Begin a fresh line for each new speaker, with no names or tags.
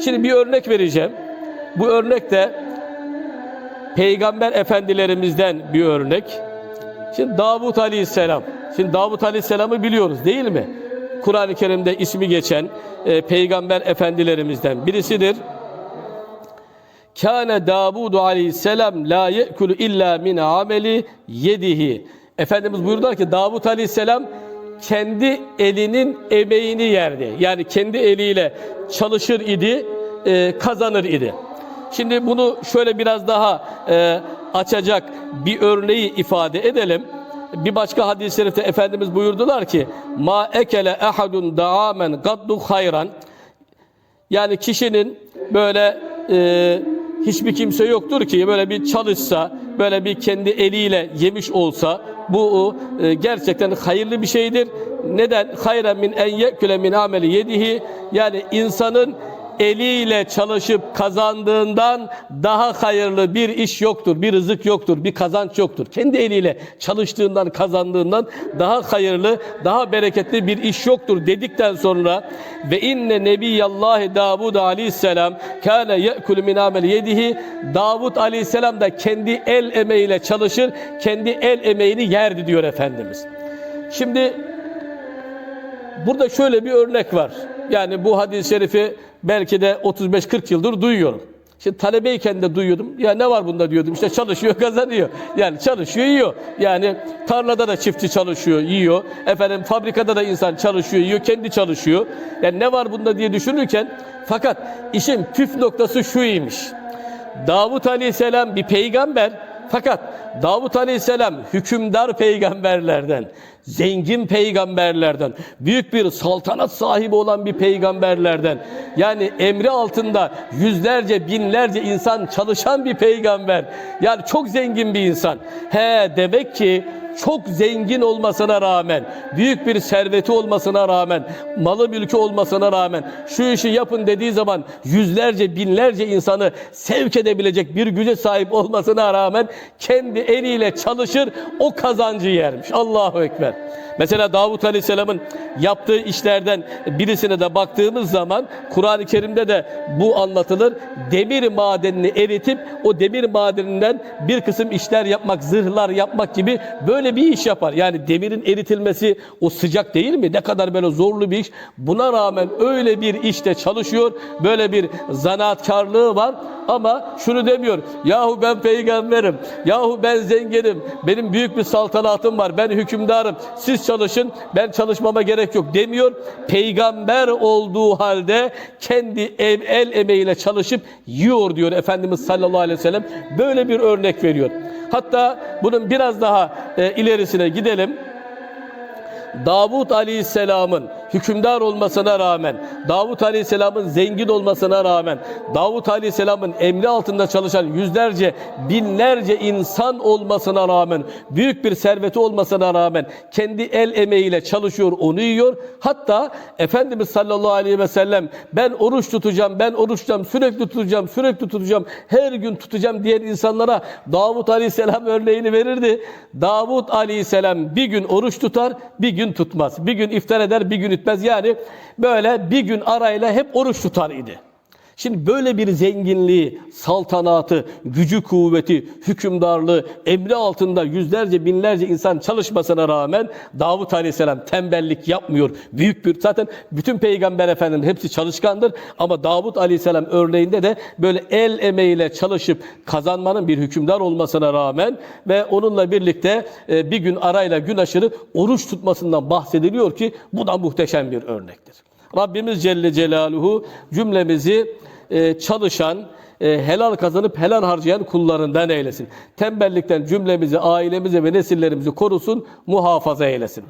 Şimdi bir örnek vereceğim. Bu örnek de peygamber efendilerimizden bir örnek. Şimdi Davut Aleyhisselam. Şimdi Davut Aleyhisselam'ı biliyoruz değil mi? Kur'an-ı Kerim'de ismi geçen e, peygamber efendilerimizden birisidir. Kâne Davudu aleyhisselam la ye'kulu illa min ameli yedihi. Efendimiz buyurdular ki Davut aleyhisselam kendi elinin emeğini yerdi. Yani kendi eliyle çalışır idi, e, kazanır idi. Şimdi bunu şöyle biraz daha e, açacak bir örneği ifade edelim. Bir başka hadis-i şerifte Efendimiz buyurdular ki ma ekele ahadun daamen gaddu hayran yani kişinin böyle e, hiçbir kimse yoktur ki böyle bir çalışsa, böyle bir kendi eliyle yemiş olsa bu e, gerçekten hayırlı bir şeydir. Neden? Hayren min en yeküle min ameli yedihi yani insanın eliyle çalışıp kazandığından daha hayırlı bir iş yoktur, bir rızık yoktur, bir kazanç yoktur. Kendi eliyle çalıştığından, kazandığından daha hayırlı, daha bereketli bir iş yoktur dedikten sonra ve inne nebiyallahi Davud aleyhisselam kâne ye'kul min amel yedihi Davud aleyhisselam da kendi el emeğiyle çalışır, kendi el emeğini yerdi diyor Efendimiz. Şimdi Burada şöyle bir örnek var. Yani bu hadis-i şerifi belki de 35-40 yıldır duyuyorum. Şimdi talebeyken de duyuyordum. Ya ne var bunda diyordum. İşte çalışıyor, kazanıyor. Yani çalışıyor, yiyor. Yani tarlada da çiftçi çalışıyor, yiyor. Efendim fabrikada da insan çalışıyor, yiyor. Kendi çalışıyor. Yani ne var bunda diye düşünürken fakat işin püf noktası şuymuş. Davut Aleyhisselam bir peygamber fakat Davut Aleyhisselam hükümdar peygamberlerden, zengin peygamberlerden, büyük bir saltanat sahibi olan bir peygamberlerden. Yani emri altında yüzlerce, binlerce insan çalışan bir peygamber. Yani çok zengin bir insan. He demek ki çok zengin olmasına rağmen, büyük bir serveti olmasına rağmen, malı mülkü olmasına rağmen şu işi yapın dediği zaman yüzlerce, binlerce insanı sevk edebilecek bir güce sahip olmasına rağmen kendi eliyle çalışır, o kazancı yermiş. Allahu Ekber. Mesela Davut Aleyhisselam'ın yaptığı işlerden birisine de baktığımız zaman Kur'an-ı Kerim'de de bu anlatılır. Demir madenini eritip o demir madeninden bir kısım işler yapmak, zırhlar yapmak gibi böyle bir iş yapar. Yani demirin eritilmesi o sıcak değil mi? Ne kadar böyle zorlu bir iş. Buna rağmen öyle bir işte çalışıyor. Böyle bir zanaatkarlığı var ama şunu demiyor. Yahu ben peygamberim. Yahu ben zenginim. Benim büyük bir saltanatım var. Ben hükümdarım. Siz çalışın. Ben çalışmama gerek yok demiyor. Peygamber olduğu halde kendi ev, el emeğiyle çalışıp yiyor diyor Efendimiz sallallahu aleyhi ve sellem. Böyle bir örnek veriyor. Hatta bunun biraz daha e, ilerisine gidelim. Davut Aleyhisselam'ın hükümdar olmasına rağmen, Davut Aleyhisselam'ın zengin olmasına rağmen, Davut Aleyhisselam'ın emri altında çalışan yüzlerce, binlerce insan olmasına rağmen, büyük bir serveti olmasına rağmen kendi el emeğiyle çalışıyor, onu yiyor. Hatta Efendimiz sallallahu aleyhi ve sellem ben oruç tutacağım, ben oruç tutacağım, sürekli tutacağım, sürekli tutacağım, her gün tutacağım diyen insanlara Davut Aleyhisselam örneğini verirdi. Davut Aleyhisselam bir gün oruç tutar, bir gün tutmaz. Bir gün iftar eder, bir gün etmez. Yani böyle bir gün arayla hep oruç tutar idi. Şimdi böyle bir zenginliği, saltanatı, gücü kuvveti, hükümdarlığı, emri altında yüzlerce binlerce insan çalışmasına rağmen Davut Aleyhisselam tembellik yapmıyor. Büyük bir zaten bütün peygamber efendim hepsi çalışkandır ama Davut Aleyhisselam örneğinde de böyle el emeğiyle çalışıp kazanmanın bir hükümdar olmasına rağmen ve onunla birlikte e, bir gün arayla gün aşırı oruç tutmasından bahsediliyor ki bu da muhteşem bir örnektir. Rabbimiz Celle Celaluhu cümlemizi e, çalışan, e, helal kazanıp helal harcayan kullarından eylesin. Tembellikten cümlemizi, ailemizi ve nesillerimizi korusun, muhafaza eylesin.